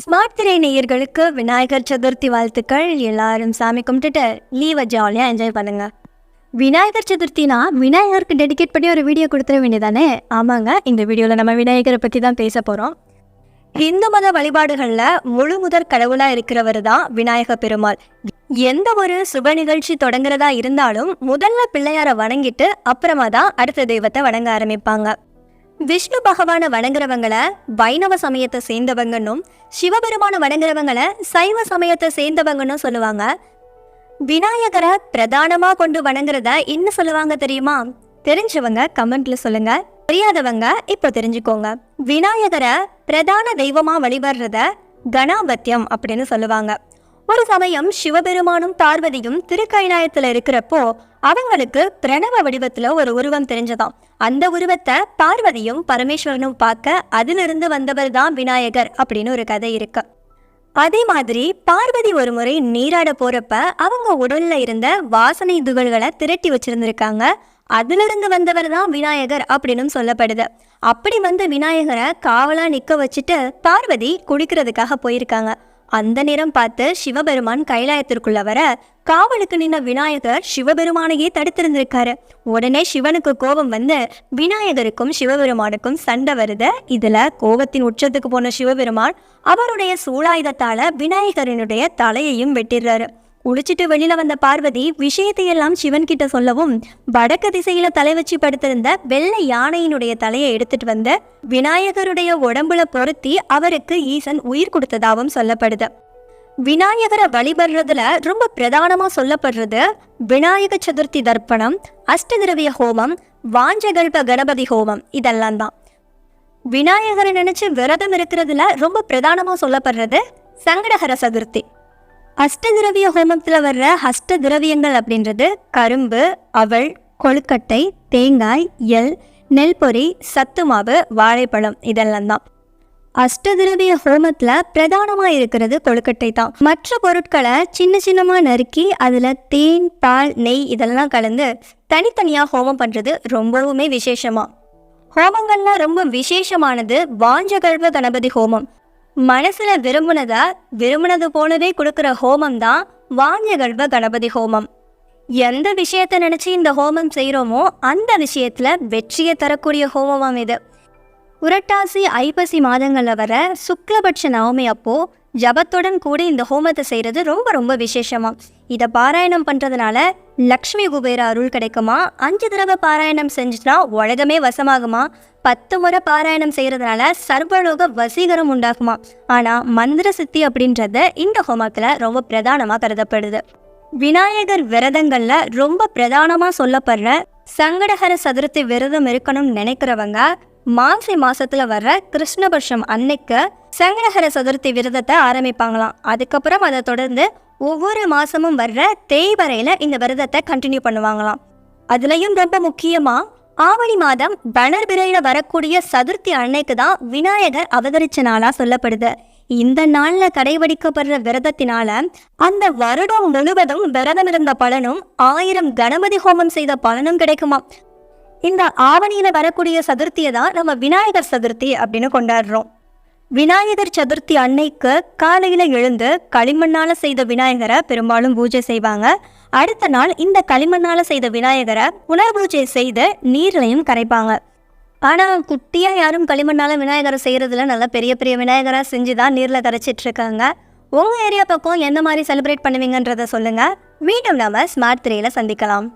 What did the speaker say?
Smart திரை நேயர்களுக்கு விநாயகர் சதுர்த்தி வாழ்த்துக்கள். எல்லாரும் சாமி கும்பிட்டுட்டு லீவை ஜாலியாக என்ஜாய் பண்ணுங்க. விநாயகர் சதுர்த்தினா விநாயகருக்கு டெடிகேட் பண்ணி ஒரு வீடியோ கொடுத்துட வேண்டியதானே? ஆமாங்க இந்த வீடியோவில் நம்ம விநாயகரை பற்றி தான் பேச போகிறோம் இந்து மத வழிபாடுகளில் முழு முதற் கடவுளாக இருக்கிறவர் தான் விநாயக பெருமாள். எந்த ஒரு சுப நிகழ்ச்சி தொடங்குறதா இருந்தாலும் முதல்ல பிள்ளையாரை வணங்கிட்டு அப்புறமா தான் அடுத்த தெய்வத்தை வணங்க ஆரம்பிப்பாங்க. விஷ்ணு பகவானை வணங்குறவங்கள வைணவ சமயத்தை சேர்ந்தவங்கன்னும் சிவபெருமான வணங்குறவங்கள சைவ சமயத்தை சேர்ந்தவங்கன்னும் சொல்லுவாங்க. விநாயகரை பிரதானமாக கொண்டு வணங்குறத என்ன சொல்லுவாங்க தெரியுமா? தெரிஞ்சவங்க கமெண்ட்ல சொல்லுங்க. தெரியாதவங்க இப்போ தெரிஞ்சுக்கோங்க. விநாயகரை பிரதான தெய்வமாக வழிபடுறத கணாபத்தியம் அப்படின்னு சொல்லுவாங்க. ஒரு சமயம் சிவபெருமானும் பார்வதியும் திருக்கைநாயத்துல இருக்கிறப்போ அவங்களுக்கு பிரணவ வடிவத்துல ஒரு உருவம் தெரிஞ்சதாம். அந்த உருவத்தை பார்வதியும் பரமேஸ்வரனும் பார்க்க அதிலிருந்து வந்தவர் தான் விநாயகர் அப்படின்னு ஒரு கதை இருக்கு. அதே மாதிரி பார்வதி ஒரு முறை நீராட போறப்ப அவங்க உடல்ல இருந்த வாசனை துகள்களை திரட்டி வச்சிருந்திருக்காங்க. அதிலிருந்து வந்தவர் தான் விநாயகர் அப்படின்னு சொல்லப்படுது. அப்படி வந்த விநாயகரை காவலா நிக்க வச்சுட்டு பார்வதி குடிக்கிறதுக்காக போயிருக்காங்க. அந்த நேரம் பார்த்து சிவபெருமான் கைலாயத்திற்குள்ள வர காவலுக்கு நின்ன விநாயகர் சிவபெருமானையே தடுத்திருந்திருக்காரு. உடனே சிவனுக்கு கோபம் வந்து விநாயகருக்கும் சிவபெருமானுக்கும் சண்டை வருது. இதுல கோபத்தின் உச்சத்துக்கு போன சிவபெருமான் அவருடைய சூழாயுதத்தால விநாயகரனுடைய தலையையும் வெட்டிடுறாரு. குளிச்சுட்டு வெளியில வந்த பார்வதி விஷயத்தையெல்லாம் சிவன் கிட்ட சொல்லவும் வடக்கு திசையில தலை வச்சு படுத்திருந்த வெள்ளை யானையினுடைய தலையை எடுத்துட்டு வந்து விநாயகருடைய உடம்புல பொருத்தி அவருக்கு ஈசன் உயிர் கொடுத்ததாகவும் சொல்லப்படுது. விநாயகரை வழிபடுறதுல ரொம்ப பிரதானமா சொல்லப்படுறது விநாயக சதுர்த்தி தர்ப்பணம் அஷ்டதிரவிய ஹோமம் வாஞ்சகல்ப கணபதி ஹோமம் இதெல்லாம் தான். விநாயகரை நினைச்சு விரதம் இருக்கிறதுல ரொம்ப பிரதானமா சொல்லப்படுறது சங்கடஹர சதுர்த்தி. அஷ்டதிரவிய ஹோமத்தில் வர்ற அஷ்ட திரவியங்கள் அப்படின்றது கரும்பு அவள் கொழுக்கட்டை தேங்காய் எல் நெல் பொரி சத்து மாவு வாழைப்பழம் இதெல்லாம் தான். அஷ்டதிரவிய ஹோமத்தில் பிரதானமாக இருக்கிறது கொழுக்கட்டை தான். மற்ற பொருட்களை சின்ன சின்னமாக நறுக்கி அதில் தேன் பால் நெய் இதெல்லாம் கலந்து தனித்தனியாக ஹோமம் பண்ணுறது ரொம்பவுமே விசேஷமாக ஹோமங்கள்லாம் ரொம்ப விசேஷமானது வாஞ்சகல்வ கணபதி ஹோமம். மனசுல விரும்புனதா விரும்புனது போலவே கொடுக்குற ஹோமம் தான் வாஞ்சகல்வ கணபதி ஹோமம். எந்த விஷயத்தை நினைச்சு இந்த ஹோமம் செய்கிறோமோ அந்த விஷயத்துல வெற்றியை தரக்கூடிய ஹோமமாம் இது. புரட்டாசி ஐப்பசி மாதங்களில் வர சுக்லபட்ச நவமி அப்போது ஜபத்துடன் கூட இந்த ஹோமத்தை செய்கிறது ரொம்ப ரொம்ப விசேஷமாக இதை பாராயணம் பண்ணுறதுனால லக்ஷ்மி குபேர அருள் கிடைக்குமா? அஞ்சு தடவை பாராயணம் செஞ்சுன்னா உலகமே வசமாகுமா? பத்து முறை பாராயணம் செய்கிறதுனால சர்வலோக வசீகரம் உண்டாகுமா? ஆனால் மந்திர சித்தி அப்படின்றது இந்த ஹோமத்தில் ரொம்ப பிரதானமாக கருதப்படுது. விநாயகர் விரதங்களில் ரொம்ப பிரதானமாக சொல்லப்படுற சங்கடகர சதுர்த்தி விரதம் இருக்கணும்னு நினைக்கிறவங்க மாசி மாசத்துல வர்ற கிருஷ்ணபட்சம் அன்னைக்கு சங்கடஹர சதுர்த்தி விரதத்தை ஆரம்பிப்பாங்களாம். அதுக்கப்புறம் அதை தொடர்ந்து ஒவ்வொரு மாசமும் வர்ற தேய்வரையில இந்த விரதத்தை கண்டினியூ பண்ணுவாங்களாம். அதுலயும் ரொம்ப முக்கியமா ஆவணி மாதம் வளர்பிறையில வரக்கூடிய சதுர்த்தி அன்னைக்கு தான் விநாயகர் அவதரிச்ச நாளா சொல்லப்படுது. இந்த நாள்ல கடைபிடிக்கப்படுற விரதத்தினால அந்த வருடம் முழுவதும் விரதம் இருந்த பலனும் ஆயிரம் கணபதி ஹோமம் செய்த பலனும் கிடைக்குமா இந்த ஆவணியில வரக்கூடிய சதுர்த்தியை தான் நம்ம விநாயகர் சதுர்த்தி அப்படின்னு கொண்டாடுறோம். விநாயகர் சதுர்த்தி அன்னைக்கு காலையில் எழுந்து களிமண்ணால் செய்த விநாயகரை பெரும்பாலும் பூஜை செய்வாங்க. அடுத்த நாள் இந்த களிமண்ணால் செய்த விநாயகரை புனர் பூஜை செய்து நீர்லையும் கரைப்பாங்க. ஆனால் குட்டியாக யாரும் களிமண்ணால் விநாயகரை செய்கிறதுல நல்லா பெரிய பெரிய விநாயகராக செஞ்சு தான் நீரில் கரைச்சிட்ருக்காங்க உங்கள் ஏரியா பக்கம் எந்த மாதிரி செலிப்ரேட் பண்ணுவீங்கன்றதை சொல்லுங்கள் மீண்டும் நாம் ஸ்மார்ட் திரையில் சந்திக்கலாம்.